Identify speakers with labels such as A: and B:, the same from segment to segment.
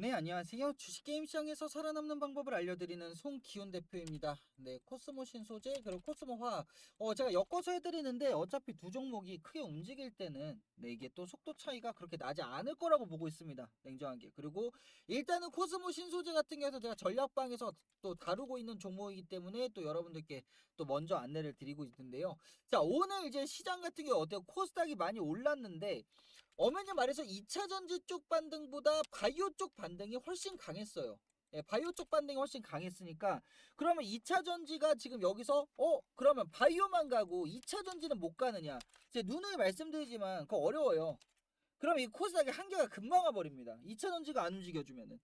A: 네, 안녕하세요. 주식 게임 시장에서 살아남는 방법을 알려드리는 송기훈 대표입니다. 네, 코스모 신소재, 그리고 코스모 화학. 어, 제가 엮어서 해드리는데 어차피 두 종목이 크게 움직일 때는 네, 이게 또 속도 차이가 그렇게 나지 않을 거라고 보고 있습니다. 냉정하게. 그리고 일단은 코스모 신소재 같은 경우에서 제가 전략방에서 또 다루고 있는 종목이기 때문에 또 여러분들께 또 먼저 안내를 드리고 있는데요. 자, 오늘 이제 시장 같은 경우 어때요? 코스닥이 많이 올랐는데 엄연히 말해서 2차 전지 쪽 반등보다 바이오 쪽 반등이 훨씬 강했어요. 예, 바이오 쪽 반등이 훨씬 강했으니까 그러면 2차 전지가 지금 여기서 어 그러면 바이오만 가고 2차 전지는 못 가느냐? 제 누누이 말씀드리지만 그거 어려워요. 그럼 이 코스닥의 한계가 금방 와버립니다. 2차 전지가 안 움직여주면은.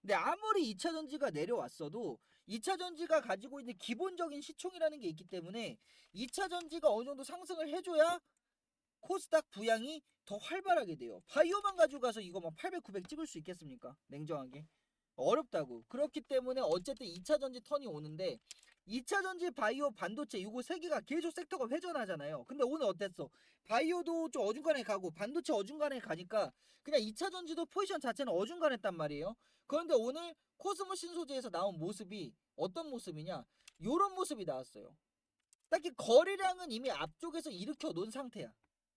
A: 근데 아무리 2차 전지가 내려왔어도 2차 전지가 가지고 있는 기본적인 시총이라는 게 있기 때문에 2차 전지가 어느 정도 상승을 해줘야 코스닥 부양이 더 활발하게 돼요. 바이오만 가지고 가서 이거 막 800, 900 찍을 수 있겠습니까? 냉정하게. 어렵다고. 그렇기 때문에 어쨌든 2차 전지 턴이 오는데 2차 전지 바이오 반도체 이거 세 개가 계속 섹터가 회전하잖아요. 근데 오늘 어땠어? 바이오도 좀 어중간해 가고 반도체 어중간해 가니까 그냥 2차 전지도 포지션 자체는 어중간했단 말이에요. 그런데 오늘 코스모 신소재에서 나온 모습이 어떤 모습이냐? 요런 모습이 나왔어요. 딱히 거래량은 이미 앞쪽에서 일으켜 놓은 상태야.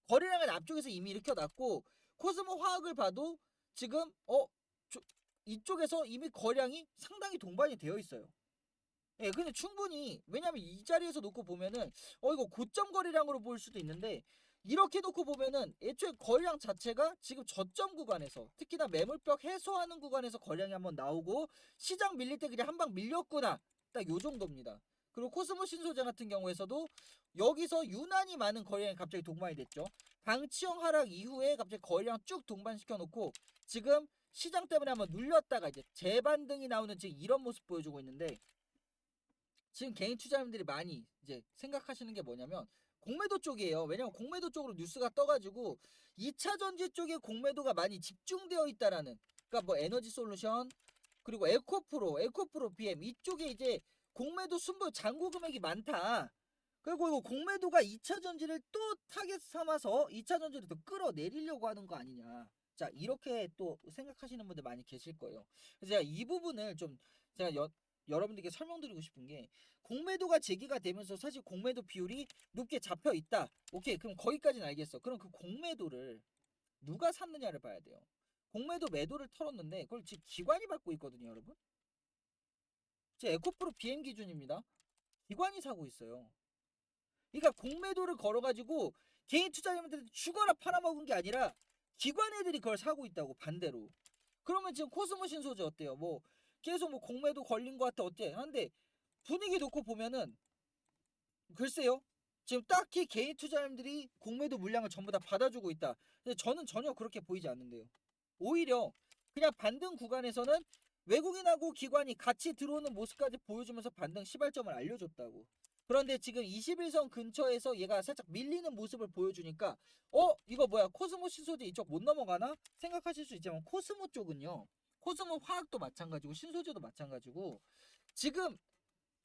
A: 거래량은 앞쪽에서 이미 일으켜놨고 코스모 화학을 봐도 지금 어 저- 이쪽에서 이미 거량이 상당히 동반이 되어 있어요. 예, 근데 충분히 왜냐면 이 자리에서 놓고 보면은 어 이거 고점 거래량으로 보일 수도 있는데 이렇게 놓고 보면은 애초에 거래량 자체가 지금 저점 구간에서 특히나 매물벽 해소하는 구간에서 거래량이 한번 나오고 시장 밀릴 때 그냥 한 방 밀렸구나 딱 요 정도입니다. 그리고 코스모 신소재 같은 경우에서도 여기서 유난히 많은 거래량이 갑자기 동반이 됐죠. 방치형 하락 이후에 갑자기 거래량 쭉 동반시켜 놓고 지금 시장 때문에 한번 눌렸다가 이제 재반등이 나오는 지금 이런 모습 보여주고 있는데 지금 개인 투자자분들이 많이 이제 생각하시는 게 뭐냐면 공매도 쪽이에요. 왜냐면 공매도 쪽으로 뉴스가 떠가지고 2차 전지 쪽에 공매도가 많이 집중되어 있다라는 그러니까 뭐 에너지 솔루션 그리고 에코프로, 에코프로 BM 이쪽에 이제 공매도 순보 잔고 금액이 많다. 그리고 이거 공매도가 2차 전지를 또 타겟 삼아서 2차 전지를 더 끌어내리려고 하는 거 아니냐. 자, 이렇게 또 생각하시는 분들 많이 계실 거예요. 그래서 제가 이 부분을 좀 제가 여, 여러분들께 설명드리고 싶은 게 공매도가 제기가 되면서 사실 공매도 비율이 높게 잡혀 있다. 오케이. 그럼 거기까지는 알겠어. 그럼 그 공매도를 누가 샀느냐를 봐야 돼요. 공매도 매도를 털었는데 그걸 지금 기관이 받고 있거든요, 여러분. 제 에코프로 BM 기준입니다. 기관이 사고 있어요. 그러니까 공매도를 걸어가지고 개인 투자자분들한테 죽어라 팔아먹은 게 아니라 기관 애들이 그걸 사고 있다고 반대로. 그러면 지금 코스모 신소재 어때요? 뭐 계속 뭐 공매도 걸린 것 같아 어때? 한데 분위기 놓고 보면은 글쎄요. 지금 딱히 개인 투자자님들이 공매도 물량을 전부 다 받아주고 있다. 근데 저는 전혀 그렇게 보이지 않는데요. 오히려 그냥 반등 구간에서는 외국인하고 기관이 같이 들어오는 모습까지 보여주면서 반등 시발점을 알려줬다고. 그런데 지금 21선 근처에서 얘가 살짝 밀리는 모습을 보여주니까 어? 이거 뭐야? 코스모 신소재 이쪽 못 넘어가나? 생각하실 수 있지만 코스모 쪽은요. 코스모 화학도 마찬가지고 신소재도 마찬가지고 지금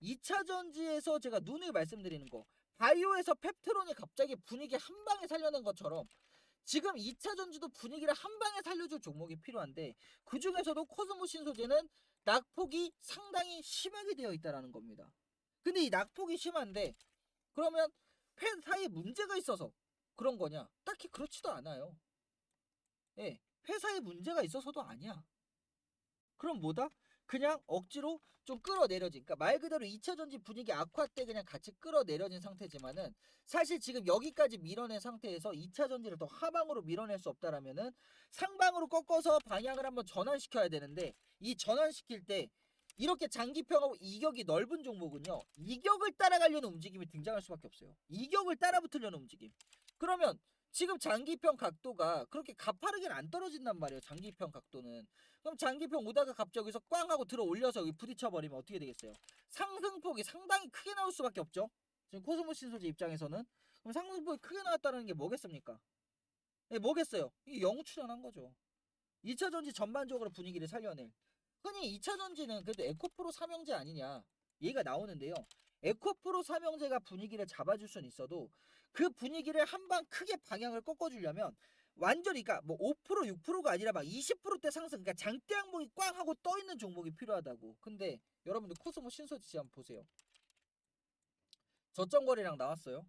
A: 2차 전지에서 제가 눈을 말씀드리는 거. 바이오에서 펩트론이 갑자기 분위기 한 방에 살려낸 것처럼 지금 2차 전지도 분위기를 한 방에 살려줄 종목이 필요한데 그 중에서도 코스모 신소재는 낙폭이 상당히 심하게 되어 있다라는 겁니다. 근데 이 낙폭이 심한데 그러면 회사에 문제가 있어서 그런 거냐? 딱히 그렇지도 않아요. 예, 회사에 문제가 있어서도 아니야. 그럼 뭐다? 그냥 억지로 좀 끌어내려진. 그러니까 말 그대로 2차 전지 분위기 악화 때 그냥 같이 끌어내려진 상태지만은 사실 지금 여기까지 밀어낸 상태에서 2차 전지를 더 하방으로 밀어낼 수 없다라면은 상방으로 꺾어서 방향을 한번 전환시켜야 되는데 이 전환시킬 때 이렇게 장기평하고 이격이 넓은 종목은요. 이격을 따라가려는 움직임이 등장할 수밖에 없어요. 이격을 따라 붙으려는 움직임. 그러면 지금 장기평 각도가 그렇게 가파르게는 안 떨어진단 말이에요. 장기평 각도는. 그럼 장기평 오다가 갑자기 여기서 꽝 하고 들어 올려서 여기 부딪혀버리면 어떻게 되겠어요? 상승폭이 상당히 크게 나올 수밖에 없죠. 지금 코스모 신소재 입장에서는. 그럼 상승폭이 크게 나왔다는 게 뭐겠습니까? 예, 뭐겠어요? 이게 영우 출연한 거죠. 2차 전지 전반적으로 분위기를 살려낼. 흔히 2차 전지는 그래도 에코프로 삼형제 아니냐 얘가 나오는데요. 에코프로 삼형제가 분위기를 잡아줄 수는 있어도 그 분위기를 한 방 크게 방향을 꺾어주려면 완전히 그러니까 뭐 5% 6%가 아니라 막 20%대 상승 그러니까 장대 항목이 꽝 하고 떠 있는 종목이 필요하다고. 근데 여러분들 코스모 신소지 한번 보세요. 저점 거래량 나왔어요.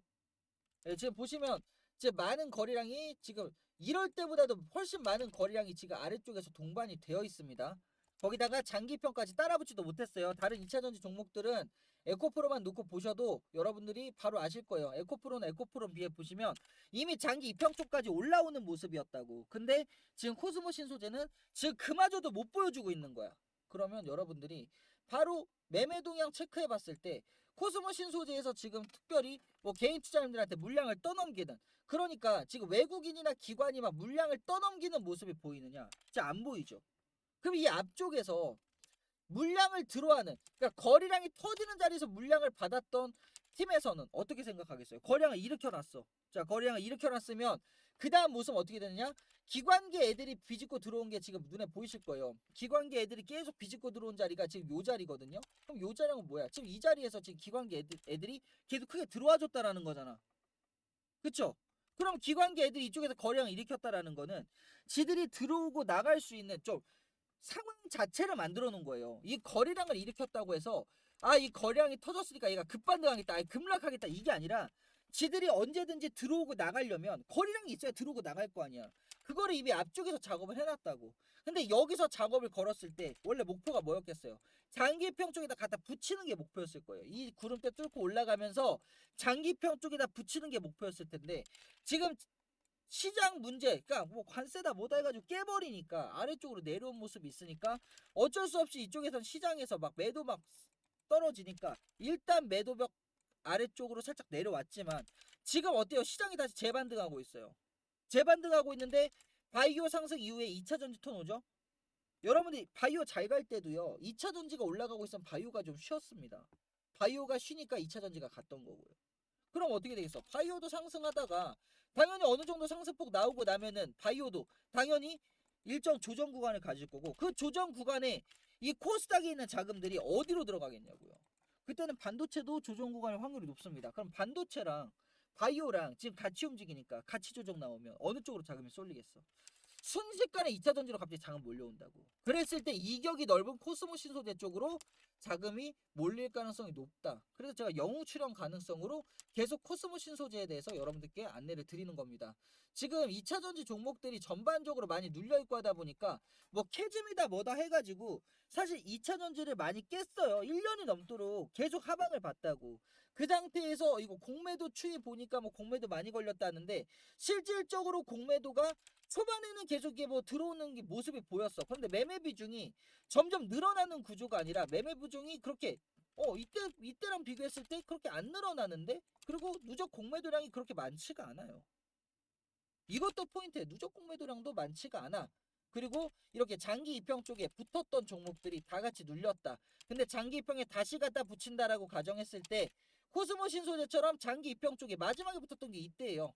A: 예, 지금 보시면 지금 많은 거래량이 지금 이럴 때보다도 훨씬 많은 거래량이 지금 아래쪽에서 동반이 되어 있습니다. 거기다가 장기평까지 따라붙지도 못했어요. 다른 2차전지 종목들은 에코프로만 놓고 보셔도 여러분들이 바로 아실 거예요. 에코프로는 에코프로 비해 보시면 이미 장기 입평 쪽까지 올라오는 모습이었다고. 근데 지금 코스모 신소재는 지금 그마저도 못 보여주고 있는 거야. 그러면 여러분들이 바로 매매 동향 체크해 봤을 때 코스모 신소재에서 지금 특별히 뭐 개인 투자자님들한테 물량을 떠넘기는 그러니까 지금 외국인이나 기관이 막 물량을 떠넘기는 모습이 보이느냐? 진짜 안 보이죠. 그럼 이 앞쪽에서 물량을 들어하는 그러니까 거래량이 터지는 자리에서 물량을 받았던 팀에서는 어떻게 생각하겠어요? 거래량을 일으켜놨어. 자, 거래량을 일으켜놨으면 그 다음 모습 어떻게 되느냐? 기관계 애들이 비집고 들어온 게 지금 눈에 보이실 거예요. 기관계 애들이 계속 비집고 들어온 자리가 지금 요 자리거든요. 그럼 요 자리는 뭐야? 지금 이 자리에서 지금 기관계 애들, 애들이 계속 크게 들어와 줬다라는 거잖아. 그쵸? 그럼 기관계 애들이 이쪽에서 거래량을 일으켰다라는 거는 지들이 들어오고 나갈 수 있는 좀 상황 자체를 만들어 놓은 거예요. 이 거래량을 일으켰다고 해서 아 이 거래량이 터졌으니까 얘가 급반등하겠다, 아니, 급락하겠다 이게 아니라 지들이 언제든지 들어오고 나가려면 거래량이 있어야 들어오고 나갈 거 아니야. 그거를 이미 앞쪽에서 작업을 해놨다고. 근데 여기서 작업을 걸었을 때 원래 목표가 뭐였겠어요? 장기평 쪽에다 갖다 붙이는 게 목표였을 거예요. 이 구름대 뚫고 올라가면서 장기평 쪽에다 붙이는 게 목표였을 텐데 지금 시장 문제, 그러니까 뭐 관세다 뭐다 해가지고 깨버리니까 아래쪽으로 내려온 모습이 있으니까 어쩔 수 없이 이쪽에선 시장에서 막 매도 막 떨어지니까 일단 매도벽 아래쪽으로 살짝 내려왔지만 지금 어때요? 시장이 다시 재반등하고 있어요. 재반등하고 있는데 바이오 상승 이후에 2차 전지 톤 오죠? 여러분들이 바이오 잘 갈 때도요. 2차 전지가 올라가고 있으면 바이오가 좀 쉬었습니다. 바이오가 쉬니까 2차 전지가 갔던 거고요. 그럼 어떻게 되겠어? 바이오도 상승하다가 당연히 어느 정도 상승폭 나오고 나면은 바이오도 당연히 일정 조정 구간을 가질 거고 그 조정 구간에 이 코스닥에 있는 자금들이 어디로 들어가겠냐고요. 그때는 반도체도 조정 구간일 확률이 높습니다. 그럼 반도체랑 바이오랑 지금 같이 움직이니까 같이 조정 나오면 어느 쪽으로 자금이 쏠리겠어? 순식간에 2차 전지로 갑자기 자금 몰려온다고. 그랬을 때 이격이 넓은 코스모 신소재 쪽으로 자금이 몰릴 가능성이 높다. 그래서 제가 영웅 출연 가능성으로 계속 코스모 신소재에 대해서 여러분들께 안내를 드리는 겁니다. 지금 2차 전지 종목들이 전반적으로 많이 눌려 있고 하다 보니까 뭐 캐즘이다 뭐다 해가지고 사실 2차 전지를 많이 깼어요. 1년이 넘도록 계속 하방을 봤다고. 그 상태에서 이거 공매도 추이 보니까 뭐 공매도 많이 걸렸다는데 실질적으로 공매도가 초반에는 계속 이게 뭐 들어오는 게 모습이 보였어. 그런데 매매 비중이 점점 늘어나는 구조가 아니라 매매 비중이 그렇게 어 이때 이때랑 비교했을 때 그렇게 안 늘어나는데 그리고 누적 공매도량이 그렇게 많지가 않아요. 이것도 포인트에 누적 공매도량도 많지가 않아. 그리고 이렇게 장기 입평 쪽에 붙었던 종목들이 다 같이 눌렸다. 근데 장기 입평에 다시 갖다 붙인다라고 가정했을 때 코스모 신소재처럼 장기 입평 쪽에 마지막에 붙었던 게 이때예요.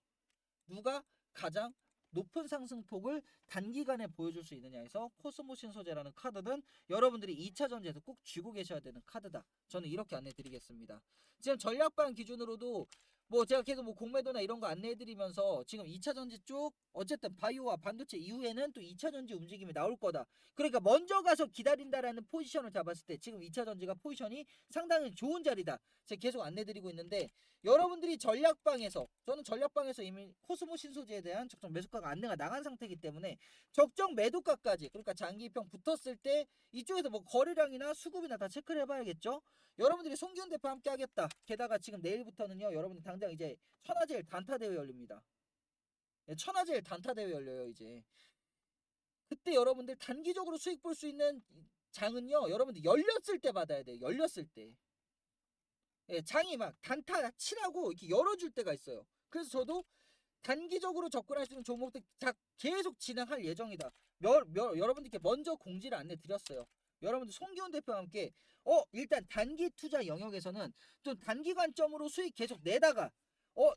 A: 누가 가장 높은 상승폭을 단기간에 보여줄 수 있느냐 해서 코스모 신소재라는 카드는 여러분들이 2차 전지에서 꼭 쥐고 계셔야 되는 카드다. 저는 이렇게 안내 드리겠습니다. 지금 전략반 기준으로도 뭐 제가 계속 뭐 공매도나 이런 거 안내해 드리면서 지금 2차 전지 쪽 어쨌든 바이오와 반도체 이후에는 또 2차 전지 움직임이 나올 거다. 그러니까 먼저 가서 기다린다라는 포지션을 잡았을 때 지금 2차 전지가 포지션이 상당히 좋은 자리다. 제가 계속 안내 드리고 있는데 여러분들이 전략방에서 저는 전략방에서 이미 코스모 신소재에 대한 적정 매수가가 안내가 나간 상태이기 때문에 적정 매도가까지 그러니까 장기평 붙었을 때 이쪽에서 뭐 거래량이나 수급이나 다 체크를 해봐야겠죠. 여러분들이 송기훈 대표 함께 하겠다. 게다가 지금 내일부터는요. 여러분들 당장 이제 천하제일 단타 대회 열립니다. 네, 천하제일 단타 대회 열려요 이제. 그때 여러분들 단기적으로 수익 볼 수 있는 장은요. 여러분들 열렸을 때 받아야 돼요. 열렸을 때. 예, 장이 막 단타 치라고 이렇게 열어줄 때가 있어요. 그래서 저도 단기적으로 접근할 수 있는 종목들 다 계속 진행할 예정이다. 여러분들께 먼저 공지를 안내 드렸어요. 여러분들 송기훈 대표와 함께 어 일단 단기 투자 영역에서는 좀 단기 관점으로 수익 계속 내다가 어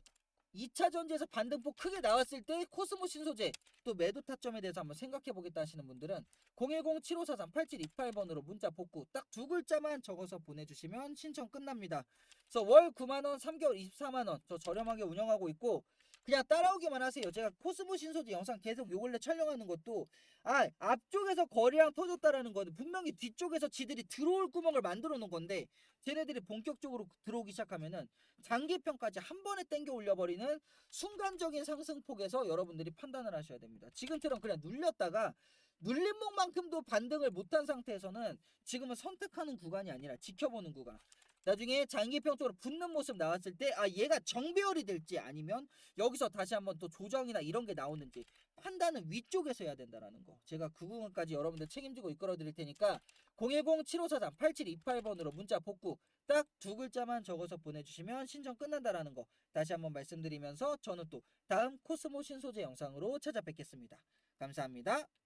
A: 2차 전지에서 반등폭 크게 나왔을 때 코스모 신소재 또 매도 타점에 대해서 한번 생각해 보겠다 하시는 분들은 010-7543-8728번으로 문자 복구 딱 두 글자만 적어서 보내주시면 신청 끝납니다. 그래서 월 9만원, 3개월 24만원 저 저렴하게 운영하고 있고 그냥 따라오기만 하세요. 제가 코스모 신소재 영상 계속 요 근래 촬영하는 것도 아 앞쪽에서 거리랑 터졌다라는 거는 분명히 뒤쪽에서 지들이 들어올 구멍을 만들어 놓은 건데 쟤네들이 본격적으로 들어오기 시작하면은 장기평까지 한 번에 땡겨 올려버리는 순간적인 상승폭에서 여러분들이 판단을 하셔야 됩니다. 지금처럼 그냥 눌렸다가 눌린 목만큼도 반등을 못한 상태에서는 지금은 선택하는 구간이 아니라 지켜보는 구간. 나중에 장기평 쪽으로 붙는 모습 나왔을 때 아 얘가 정배열이 될지 아니면 여기서 다시 한번 또 조정이나 이런 게 나오는지 판단은 위쪽에서 해야 된다라는 거. 제가 그 부분까지 여러분들 책임지고 이끌어 드릴 테니까 010-7543-8728번으로 문자 복구 딱 두 글자만 적어서 보내주시면 신청 끝난다라는 거 다시 한번 말씀드리면서 저는 또 다음 코스모 신소재 영상으로 찾아뵙겠습니다. 감사합니다.